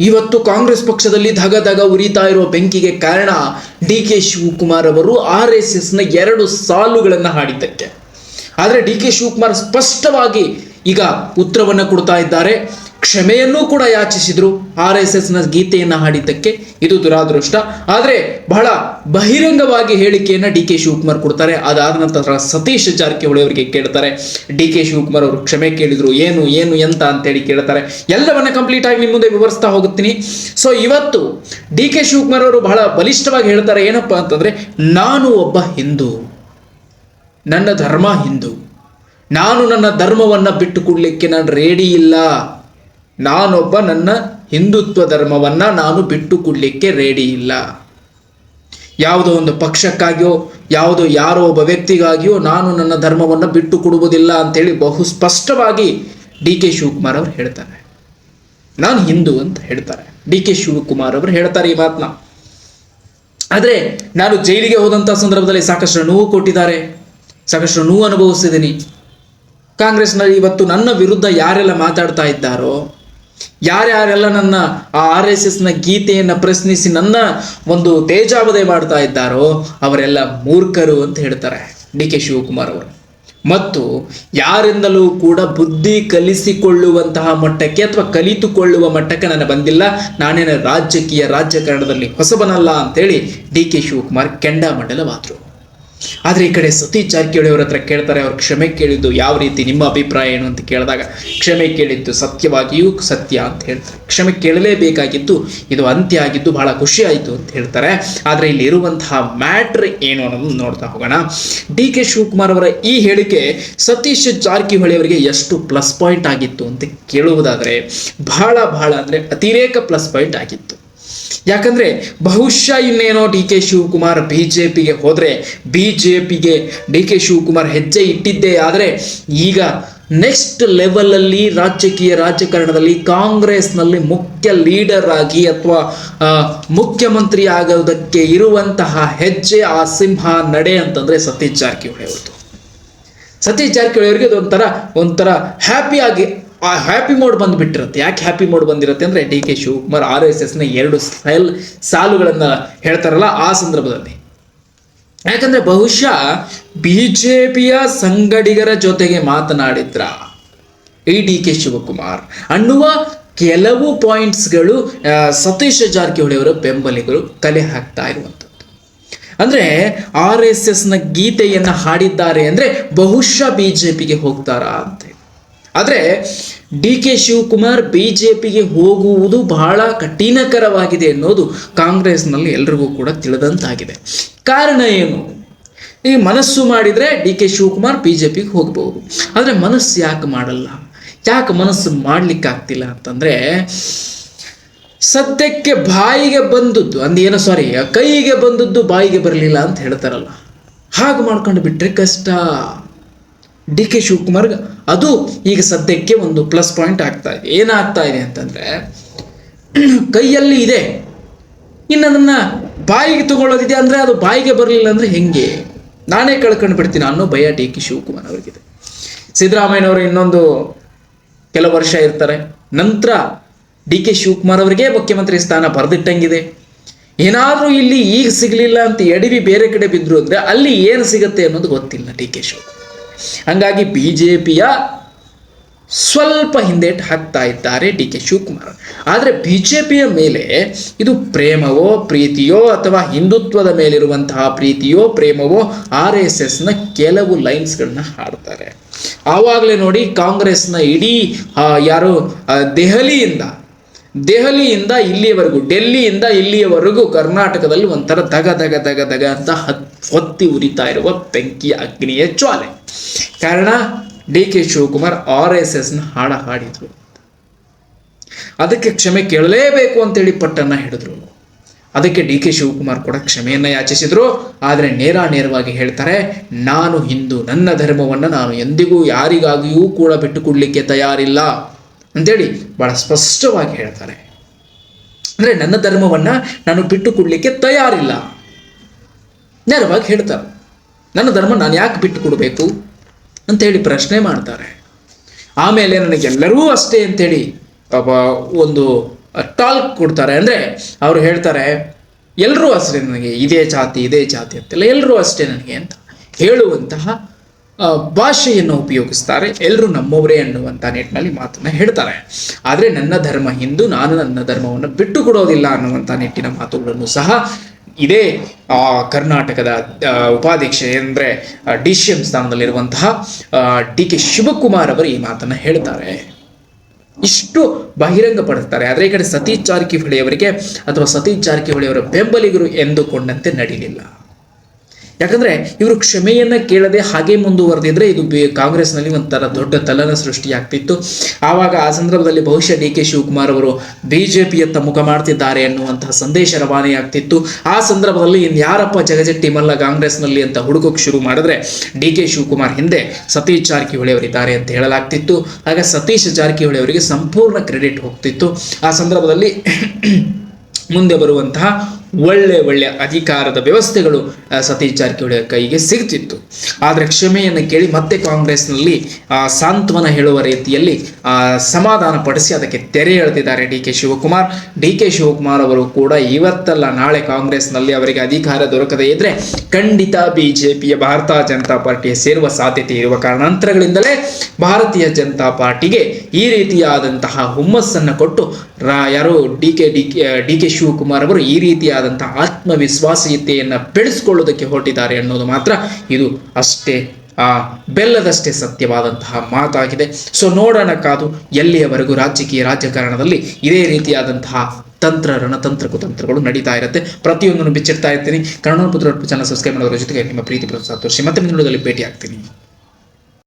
ಇವತ್ತು ಕಾಂಗ್ರೆಸ್ ಪಕ್ಷದಲ್ಲಿ ಧಗ ಧಗ ಉರಿತಾ ಇರುವ ಬೆಂಕಿಗೆ ಕಾರಣ ಡಿ ಕೆ ಶಿವಕುಮಾರ್ ಅವರು ಆರ್ ಎಸ್ ಎಸ್ನ ಎರಡು ಸಾಲುಗಳನ್ನು ಹಾಡಿದ್ದಕ್ಕೆ. ಆದರೆ ಡಿ ಕೆ ಶಿವಕುಮಾರ್ ಸ್ಪಷ್ಟವಾಗಿ ಈಗ ಉತ್ತರವನ್ನು ಕೊಡ್ತಾ ಇದ್ದಾರೆ. ಕ್ಷಮೆಯನ್ನೂ ಕೂಡ ಯಾಚಿಸಿದ್ರು ಆರ್ ಎಸ್ ಎಸ್ನ ಗೀತೆಯನ್ನ ಹಾಡಿದ್ದಕ್ಕೆ. ಇದು ದುರಾದೃಷ್ಟ. ಆದರೆ ಬಹಳ ಬಹಿರಂಗವಾಗಿ ಹೇಳಿಕೆಯನ್ನ ಡಿ ಕೆ ಶಿವಕುಮಾರ್ ಕೊಡ್ತಾರೆ. ಅದಾದ ನಂತರ ಸತೀಶ್ ಜಾರಕಿಹೊಳಿ ಅವರಿಗೆ ಕೇಳ್ತಾರೆ. ಡಿ ಕೆ ಶಿವಕುಮಾರ್ ಅವರು ಕ್ಷಮೆ ಕೇಳಿದ್ರು, ಏನು ಏನು ಎಂತ ಅಂತೇಳಿ ಕೇಳ್ತಾರೆ. ಎಲ್ಲವನ್ನ ಕಂಪ್ಲೀಟ್ ಆಗಿ ನಿಮ್ಮ ಮುಂದೆ ವಿವರಿಸ್ತಾ ಹೋಗುತ್ತೀನಿ ಸೊ ಇವತ್ತು ಡಿ ಕೆ ಶಿವಕುಮಾರ್ ಅವರು ಬಹಳ ಬಲಿಷ್ಠವಾಗಿ ಹೇಳ್ತಾರೆ, ಏನಪ್ಪಾ ಅಂತಂದ್ರೆ, ನಾನು ಒಬ್ಬ ಹಿಂದೂ. ನನ್ನ ಧರ್ಮ ಹಿಂದೂ. ನಾನು ನನ್ನ ಧರ್ಮವನ್ನ ಬಿಟ್ಟು ಕೊಡ್ಲಿಕ್ಕೆ ನಾನು ರೆಡಿ ಇಲ್ಲ. ನಾನೊಬ್ಬ ನನ್ನ ಹಿಂದುತ್ವ ಧರ್ಮವನ್ನ ನಾನು ಬಿಟ್ಟು ಕೊಡ್ಲಿಕ್ಕೆ ರೆಡಿ ಇಲ್ಲ. ಯಾವುದೋ ಒಂದು ಪಕ್ಷಕ್ಕಾಗಿಯೋ, ಯಾವುದೋ ಯಾರೋ ಒಬ್ಬ ವ್ಯಕ್ತಿಗಾಗಿಯೋ ನಾನು ನನ್ನ ಧರ್ಮವನ್ನು ಬಿಟ್ಟು ಕೊಡುವುದಿಲ್ಲ ಅಂತೇಳಿ ಬಹು ಸ್ಪಷ್ಟವಾಗಿ ಡಿ ಕೆ ಶಿವಕುಮಾರ್ ಅವರು ಹೇಳ್ತಾರೆ. ನಾನು ಹಿಂದೂ ಅಂತ ಹೇಳ್ತಾರೆ. ಡಿ ಕೆ ಶಿವಕುಮಾರ್ ಅವರು ಹೇಳ್ತಾರೆ ಈ ಮಾತನ್ನ ಆದರೆ ನಾನು ಜೈಲಿಗೆ ಹೋದಂಥ ಸಂದರ್ಭದಲ್ಲಿ ಸಾಕಷ್ಟು ನೋವು ಕೊಟ್ಟಿದ್ದಾರೆ. ಸಾಕಷ್ಟು ನೋವು ಅನುಭವಿಸಿದ್ದೀನಿ. ಕಾಂಗ್ರೆಸ್ನಲ್ಲಿ ಇವತ್ತು ನನ್ನ ವಿರುದ್ಧ ಯಾರೆಲ್ಲ ಮಾತಾಡ್ತಾ ಇದ್ದಾರೋ ಯಾರ್ಯಾರೆಲ್ಲ ನನ್ನ ಆ ಆರ್ ಎಸ್ ಎಸ್ನ ಗೀತೆಯನ್ನು ಪ್ರಶ್ನಿಸಿ ನನ್ನ ಒಂದು ತೇಜಾವಧೆ ಮಾಡ್ತಾ ಇದ್ದಾರೋ ಅವರೆಲ್ಲ ಮೂರ್ಖರು ಅಂತ ಹೇಳ್ತಾರೆ ಡಿ ಕೆ ಶಿವಕುಮಾರ್ ಅವರು. ಮತ್ತು ಯಾರಿಂದಲೂ ಕೂಡ ಬುದ್ಧಿ ಕಲಿಸಿಕೊಳ್ಳುವಂತಹ ಮಟ್ಟಕ್ಕೆ ಅಥವಾ ಕಲಿತುಕೊಳ್ಳುವ ಮಟ್ಟಕ್ಕೆ ನಾನು ಬಂದಿಲ್ಲ. ನಾನೇನ ರಾಜಕೀಯ ರಾಜಕಾರಣದಲ್ಲಿ ಹೊಸಬನಲ್ಲ ಅಂತೇಳಿ ಡಿ ಕೆ ಶಿವಕುಮಾರ್ ಕೆಂಡಾಮಂಡಲವಾದರು. ಆದರೆ ಈ ಕಡೆ ಸತೀಶ್ ಜಾರಕಿಹೊಳಿ ಅವ್ರ ಹತ್ರ ಕೇಳ್ತಾರೆ, ಅವ್ರು ಕ್ಷಮೆ ಕೇಳಿದ್ದು ಯಾವ ರೀತಿ, ನಿಮ್ಮ ಅಭಿಪ್ರಾಯ ಏನು ಅಂತ ಕೇಳಿದಾಗ, ಕ್ಷಮೆ ಕೇಳಿದ್ದು ಸತ್ಯವಾಗಿಯೂ ಸತ್ಯ ಅಂತ ಹೇಳ್ತಾರೆ. ಕ್ಷಮೆ ಕೇಳಲೇಬೇಕಾಗಿದ್ದು, ಇದು ಅಂತ್ಯ ಆಗಿದ್ದು ಬಹಳ ಖುಷಿ ಆಯಿತು ಅಂತ ಹೇಳ್ತಾರೆ. ಆದರೆ ಇಲ್ಲಿ ಇರುವಂತಹ ಮ್ಯಾಟ್ರ್ ಏನು ಅನ್ನೋದನ್ನು ನೋಡ್ತಾ ಹೋಗೋಣ. ಡಿ ಕೆ ಶಿವಕುಮಾರ್ ಅವರ ಈ ಹೇಳಿಕೆ ಸತೀಶ್ ಜಾರಕಿಹೊಳಿ ಅವರಿಗೆ ಎಷ್ಟು ಪ್ಲಸ್ ಪಾಯಿಂಟ್ ಆಗಿತ್ತು ಅಂತ ಕೇಳುವುದಾದರೆ, ಬಹಳ ಬಹಳ ಅಂದರೆ ಅತಿರೇಕ ಪ್ಲಸ್ ಪಾಯಿಂಟ್ ಆಗಿತ್ತು. ಯಾಕಂದ್ರೆ ಬಹುಶಃ ಇನ್ನೇನೋ D K Shivakumar B J ಪಿಗೆ ಹೋದರೆ ಬಿ ಜೆ ಪಿಗೆ ಡಿ ಕೆ ಶಿವಕುಮಾರ್ ಹೆಜ್ಜೆ ಇಟ್ಟಿದ್ದೇ ಆದರೆ ಈಗ ನೆಕ್ಸ್ಟ್ ಲೆವೆಲಲ್ಲಿ ರಾಜಕೀಯ ರಾಜಕಾರಣದಲ್ಲಿ ಕಾಂಗ್ರೆಸ್ನಲ್ಲಿ ಮುಖ್ಯ ಲೀಡರ್ ಆಗಿ ಅಥವಾ ಮುಖ್ಯಮಂತ್ರಿ ಆಗೋದಕ್ಕೆ ಇರುವಂತಹ ಹೆಜ್ಜೆ ಆ ಸಿಂಹ ನಡೆ ಅಂತಂದರೆ ಸತೀಶ್ ಜಾರಕಿಹೊಳಿ ಅವ್ರದ್ದು. ಸತೀಶ್ ಜಾರಕಿಹೊಳಿ ಅವರಿಗೆ ಅದೊಂಥರ, ಒಂಥರ ಹ್ಯಾಪಿಯಾಗಿ ಆ ಹ್ಯಾಪಿ ಮೋಡ್ ಬಂದ್ಬಿಟ್ಟಿರುತ್ತೆ. ಯಾಕೆ ಹ್ಯಾಪಿ ಮೋಡ್ ಬಂದಿರುತ್ತೆ ಅಂದರೆ D K Shivakumar R S ಎಸ್ನ ಎರಡು ಸ್ಟೈಲ್ ಸಾಲುಗಳನ್ನು ಹೇಳ್ತಾರಲ್ಲ ಆ ಸಂದರ್ಭದಲ್ಲಿ. ಯಾಕಂದ್ರೆ ಬಹುಶಃ ಬಿ ಜೆ ಪಿಯ ಸಂಗಡಿಗರ ಜೊತೆಗೆ ಮಾತನಾಡಿದ್ರ ಈ ಡಿ ಕೆ ಶಿವಕುಮಾರ್. ಅನ್ನುವ ಕೆಲವು ಪಾಯಿಂಟ್ಸ್ಗಳು ಸತೀಶ ಜಾರಕಿಹೊಳಿ ಅವರ ಬೆಂಬಲಿಗರು ಕಲೆ ಹಾಕ್ತಾ ಇರುವಂಥದ್ದು. ಅಂದ್ರೆ ಆರ್ ಎಸ್ ಎಸ್ನ ಗೀತೆಯನ್ನ ಹಾಡಿದ್ದಾರೆ ಅಂದ್ರೆ ಬಹುಶಃ ಬಿಜೆಪಿಗೆ ಹೋಗ್ತಾರಾ ಅಂತ ಆದ್ರೆ ಡಿ ಕೆ ಶಿವಕುಮಾರ್ ಬಿಜೆಪಿಗೆ ಹೋಗುವುದು ಬಹಳ ಕಠಿಣಕರವಾಗಿದೆ ಅನ್ನೋದು ಕಾಂಗ್ರೆಸ್ನಲ್ಲಿ ಎಲ್ರಿಗೂ ಕೂಡ ತಿಳಿದಂತಾಗಿದೆ. ಕಾರಣ ಏನು? ಈ ಮನಸ್ಸು ಮಾಡಿದರೆ D K Shivakumar B J ಪಿಗೆ ಹೋಗಬಹುದು ಆದರೆ ಮನಸ್ಸು ಯಾಕೆ ಮಾಡಲ್ಲ? ಯಾಕೆ ಮನಸ್ಸು ಮಾಡಲಿಕ್ಕಾಗ್ತಿಲ್ಲ ಅಂತಂದರೆ, ಸದ್ಯಕ್ಕೆ ಬಾಯಿಗೆ ಬಂದದ್ದು, ಅಂದೇನೋ ಸಾರಿ ಕೈಗೆ ಬಂದದ್ದು ಬಾಯಿಗೆ ಬರಲಿಲ್ಲ ಅಂತ ಹೇಳ್ತಾರಲ್ಲ. ಹಾಗೆ ಮಾಡ್ಕೊಂಡು ಬಿಟ್ಟರೆ ಕಷ್ಟ. ಡಿ ಕೆ ಶಿವಕುಮಾರ್ಗೆ ಅದು ಈಗ ಸದ್ಯಕ್ಕೆ ಒಂದು ಪ್ಲಸ್ ಪಾಯಿಂಟ್ ಆಗ್ತಾ ಇದೆ. ಏನಾಗ್ತಾ ಇದೆ ಅಂತಂದ್ರೆ, ಕೈಯಲ್ಲಿ ಇದೆ. ಇನ್ನು ಅದನ್ನ ಬಾಯಿಗೆ ತಗೊಳ್ಳೋದಿದೆ ಅಂದ್ರೆ ಅದು ಬಾಯಿಗೆ ಬರಲಿಲ್ಲ ಅಂದ್ರೆ ಹೆಂಗೆ? ನಾನೇ ಕಳ್ಕೊಂಡು ಬಿಡ್ತೀನಿ ಅನ್ನೋ ಭಯ ಡಿ ಕೆ ಶಿವಕುಮಾರ್ ಅವರಿಗಿದೆ. ಸಿದ್ದರಾಮಯ್ಯನವರು ಇನ್ನೊಂದು ಕೆಲವು ವರ್ಷ ಇರ್ತಾರೆ. ನಂತರ ಡಿ ಕೆ ಶಿವಕುಮಾರ್ ಅವರಿಗೆ ಮುಖ್ಯಮಂತ್ರಿ ಸ್ಥಾನ ಬರೆದಿಟ್ಟಂಗಿದೆ. ಏನಾದರೂ ಇಲ್ಲಿ ಈಗ ಸಿಗಲಿಲ್ಲ ಅಂತ ಎಡವಿ ಬೇರೆ ಕಡೆ ಬಿದ್ದರು ಅಂದರೆ ಅಲ್ಲಿ ಏನು ಸಿಗುತ್ತೆ ಅನ್ನೋದು ಗೊತ್ತಿಲ್ಲ ಡಿ ಕೆ ಶಿವಕುಮಾರ್. ಹಂಗಾಗಿ ಬಿ ಜೆ ಪಿಯ ಸ್ವಲ್ಪ ಹಿಂದೇಟು ಹಾಕ್ತಾ ಇದ್ದಾರೆ ಡಿ ಕೆ ಶಿವಕುಮಾರ್. ಆದರೆ ಬಿ ಜೆ ಪಿಯ ಮೇಲೆ ಇದು ಪ್ರೇಮವೋ ಪ್ರೀತಿಯೋ ಅಥವಾ ಹಿಂದುತ್ವದ ಮೇಲಿರುವಂತಹ ಪ್ರೀತಿಯೋ ಪ್ರೇಮವೋ ಆರ್ ಎಸ್ ಎಸ್ನ ಕೆಲವು ಲೈನ್ಸ್ಗಳನ್ನ ಹಾಡ್ತಾರೆ. ಆವಾಗಲೇ ನೋಡಿ ಕಾಂಗ್ರೆಸ್ನ ಇಡೀ ಯಾರು ದೆಹಲಿಯಿಂದ ದೆಹಲಿಯಿಂದ ಇಲ್ಲಿಯವರೆಗೂ, ಡೆಲ್ಲಿಯಿಂದ ಇಲ್ಲಿಯವರೆಗೂ ಕರ್ನಾಟಕದಲ್ಲಿ ಒಂಥರ ದಗ ದಗ ದಗ ದಗ ಅಂತ ಹೊತ್ತಿ ಉರಿತಾ ಇರುವ ಬೆಂಕಿಯ ಅಗ್ನಿಯ ಜ್ವಾಲೆ. ಕಾರಣ, D K Shivakumar R S ಎಸ್ನ ಹಾಡ ಹಾಡಿದರು ಅದಕ್ಕೆ ಕ್ಷಮೆ ಕೇಳಲೇಬೇಕು ಅಂತೇಳಿ ಪಟ್ಟನ್ನ ಹಿಡಿದ್ರು. ಅದಕ್ಕೆ ಡಿ ಕೆ ಶಿವಕುಮಾರ್ ಕೂಡ ಕ್ಷಮೆಯನ್ನ ಯಾಚಿಸಿದ್ರು. ಆದರೆ ನೇರ ನೇರವಾಗಿ ಹೇಳ್ತಾರೆ, ನಾನು ಹಿಂದೂ, ನನ್ನ ಧರ್ಮವನ್ನು ನಾನು ಎಂದಿಗೂ ಯಾರಿಗಾಗಿಯೂ ಕೂಡ ಬಿಟ್ಟುಕೊಡ್ಲಿಕ್ಕೆ ತಯಾರಿಲ್ಲ ಅಂತೇಳಿ ಬಹಳ ಸ್ಪಷ್ಟವಾಗಿ ಹೇಳ್ತಾರೆ. ಅಂದ್ರೆ ನನ್ನ ಧರ್ಮವನ್ನ ನಾನು ಬಿಟ್ಟುಕೊಡ್ಲಿಕ್ಕೆ ತಯಾರಿಲ್ಲ. ನೇರವಾಗಿ ಹೇಳ್ತಾರೆ. ನನ್ನ ಧರ್ಮ ನಾನು ಯಾಕೆ ಬಿಟ್ಟು ಕೊಡಬೇಕು ಅಂತೇಳಿ ಪ್ರಶ್ನೆ ಮಾಡ್ತಾರೆ. ಆಮೇಲೆ ನನಗೆಲ್ಲರೂ ಅಷ್ಟೇ ಅಂತೇಳಿ ಒಂದು ಟಾಲ್ಕ್ ಕೊಡ್ತಾರೆ. ಅಂದರೆ ಅವರು ಹೇಳ್ತಾರೆ, ಎಲ್ಲರೂ ಅಷ್ಟೇ ನನಗೆ, ಇದೇ ಜಾತಿ ಇದೇ ಜಾತಿ ಅಂತೆಲ್ಲ ಎಲ್ಲರೂ ಅಷ್ಟೇ ನನಗೆ ಅಂತ ಹೇಳುವಂತಹ ಭಾಷೆಯನ್ನು ಉಪಯೋಗಿಸ್ತಾರೆ. ಎಲ್ಲರೂ ನಮ್ಮವರೇ ಅನ್ನುವಂಥ ನಿಟ್ಟಿನಲ್ಲಿ ಮಾತನ್ನು ಹೇಳ್ತಾರೆ. ಆದರೆ ನನ್ನ ಧರ್ಮ ಹಿಂದೂ, ನಾನು ನನ್ನ ಧರ್ಮವನ್ನು ಬಿಟ್ಟು ಕೊಡೋದಿಲ್ಲ ಅನ್ನುವಂಥ ನಿಟ್ಟಿನ ಮಾತುಗಳನ್ನು ಸಹ ಇದೇ ಕರ್ನಾಟಕದ ಉಪಾಧ್ಯಕ್ಷ ಅಂದರೆ ಡಿ ಸಿ ಎಂ ಸ್ಥಾನದಲ್ಲಿರುವಂತಹ ಡಿ ಕೆ ಶಿವಕುಮಾರ್ ಅವರು ಈ ಮಾತನ್ನು ಹೇಳ್ತಾರೆ. ಇಷ್ಟು ಬಹಿರಂಗಪಡಿಸ್ತಾರೆ ಆದರೆ ಈ ಕಡೆ ಸತೀಶ್ ಜಾರಕಿಹೊಳಿ ಅವರಿಗೆ ಅಥವಾ ಸತೀಶ್ ಜಾರಕಿಹೊಳಿ ಅವರ ಬೆಂಬಲಿಗರು ಎಂದುಕೊಂಡಂತೆ ನಡೀಲಿಲ್ಲ. ಯಾಕಂದ್ರೆ ಇವರು ಕ್ಷಮೆಯನ್ನ ಕೇಳದೆ ಹಾಗೆ ಮುಂದುವರೆದಿದ್ರೆ ಇದು ಬೇ ಕಾಂಗ್ರೆಸ್ನಲ್ಲಿ ಒಂಥರ ದೊಡ್ಡ ತಲನ ಸೃಷ್ಟಿಯಾಗ್ತಿತ್ತು. ಆವಾಗ ಆ ಸಂದರ್ಭದಲ್ಲಿ ಬಹುಶಃ ಡಿ ಕೆ ಶಿವಕುಮಾರ್ ಅವರು ಬಿಜೆಪಿಯತ್ತ ಮುಖ ಮಾಡ್ತಿದ್ದಾರೆ ಅನ್ನುವಂತಹ ಸಂದೇಶ ರವಾನೆಯಾಗ್ತಿತ್ತು. ಆ ಸಂದರ್ಭದಲ್ಲಿ ಇನ್ ಯಾರಪ್ಪ ಜಗಜಟ್ಟಿ ಮಲ್ಲ ಕಾಂಗ್ರೆಸ್ನಲ್ಲಿ ಅಂತ ಹುಡುಕೋಕ್ ಶುರು ಮಾಡಿದ್ರೆ ಡಿ ಕೆ ಶಿವಕುಮಾರ್ ಹಿಂದೆ ಸತೀಶ್ ಜಾರಕಿಹೊಳಿ ಅವರಿದ್ದಾರೆ ಅಂತ ಹೇಳಲಾಗ್ತಿತ್ತು. ಆಗ ಸತೀಶ್ ಜಾರಕಿಹೊಳಿ ಅವರಿಗೆ ಸಂಪೂರ್ಣ ಕ್ರೆಡಿಟ್ ಹೋಗ್ತಿತ್ತು. ಆ ಸಂದರ್ಭದಲ್ಲಿ ಮುಂದೆ ಬರುವಂತಹ ಒಳ್ಳೆ ಒಳ್ಳೆ ಅಧಿಕಾರದ ವ್ಯವಸ್ಥೆಗಳು ಸತೀಶ್ ಜಾರಕಿಹೊಳಿ ಕೈಗೆ ಸಿಗ್ತಿತ್ತು. ಆದರೆ ಕ್ಷಮೆಯನ್ನು ಕೇಳಿ ಮತ್ತೆ ಕಾಂಗ್ರೆಸ್ನಲ್ಲಿ ಸಾಂತ್ವನ ಹೇಳುವ ರೀತಿಯಲ್ಲಿ ಸಮಾಧಾನ ಪಡಿಸಿ ಅದಕ್ಕೆ ತೆರೆ ಎಳೆದಿದ್ದಾರೆ D K Shivakumar. D K Shivakumar ಅವರು ಕೂಡ ಇವತ್ತಲ್ಲ, ನಾಳೆ ಕಾಂಗ್ರೆಸ್ನಲ್ಲಿ ಅವರಿಗೆ ಅಧಿಕಾರ ದೊರಕದೇ ಇದ್ರೆ ಖಂಡಿತ ಬಿಜೆಪಿಯ ಭಾರತೀಯ ಜನತಾ ಪಾರ್ಟಿಗೆ ಸೇರುವ ಸಾಧ್ಯತೆ ಇರುವ ಕಾರಣಾಂತರಗಳಿಂದಲೇ ಭಾರತೀಯ ಜನತಾ ಪಾರ್ಟಿಗೆ ಈ ರೀತಿಯಾದಂತಹ ಹುಮ್ಮಸ್ಸನ್ನು ಕೊಟ್ಟು, ರಾ, ಯಾರೋ, D K D K D K Shivakumar ಅವರು ಈ ರೀತಿಯಾದಂತಹ ಆತ್ಮವಿಶ್ವಾಸೀಯತೆಯನ್ನು ಬೆಳೆಸ್ಕೊಳ್ಳೋದಕ್ಕೆ ಹೊರಟಿದ್ದಾರೆ ಅನ್ನೋದು ಮಾತ್ರ ಇದು ಅಷ್ಟೇ, ಆ ಬೆಲ್ಲದಷ್ಟೇ ಸತ್ಯವಾದಂತಹ ಮಾತಾಗಿದೆ. ಸೊ ನೋಡೋಣ ಕಾದು, ಎಲ್ಲಿಯವರೆಗೂ ರಾಜಕೀಯ ರಾಜಕಾರಣದಲ್ಲಿ ಇದೇ ರೀತಿಯಾದಂತಹ ತಂತ್ರ, ರಣತಂತ್ರ, ಕುತಂತ್ರಗಳು ನಡೀತಾ ಇರುತ್ತೆ. ಪ್ರತಿಯೊಂದನ್ನು ಬಿಚ್ಚಿಡ್ತಾ ಇರ್ತೀನಿ. ಕನ್ನಡ ಪುತ್ರ ಚಾನಲ್ ಸಬ್ಸ್ಕ್ರೈಬ್ ಮಾಡೋದ್ರ ಜೊತೆಗೆ ನಿಮ್ಮ ಪ್ರೀತಿ ಪ್ರೋತ್ಸಾಹ ತೋರಿಸಿ ಮತ್ತೆ ಮುಂದಿನದಲ್ಲಿ ಭೇಟಿ ಆಗ್ತೀನಿ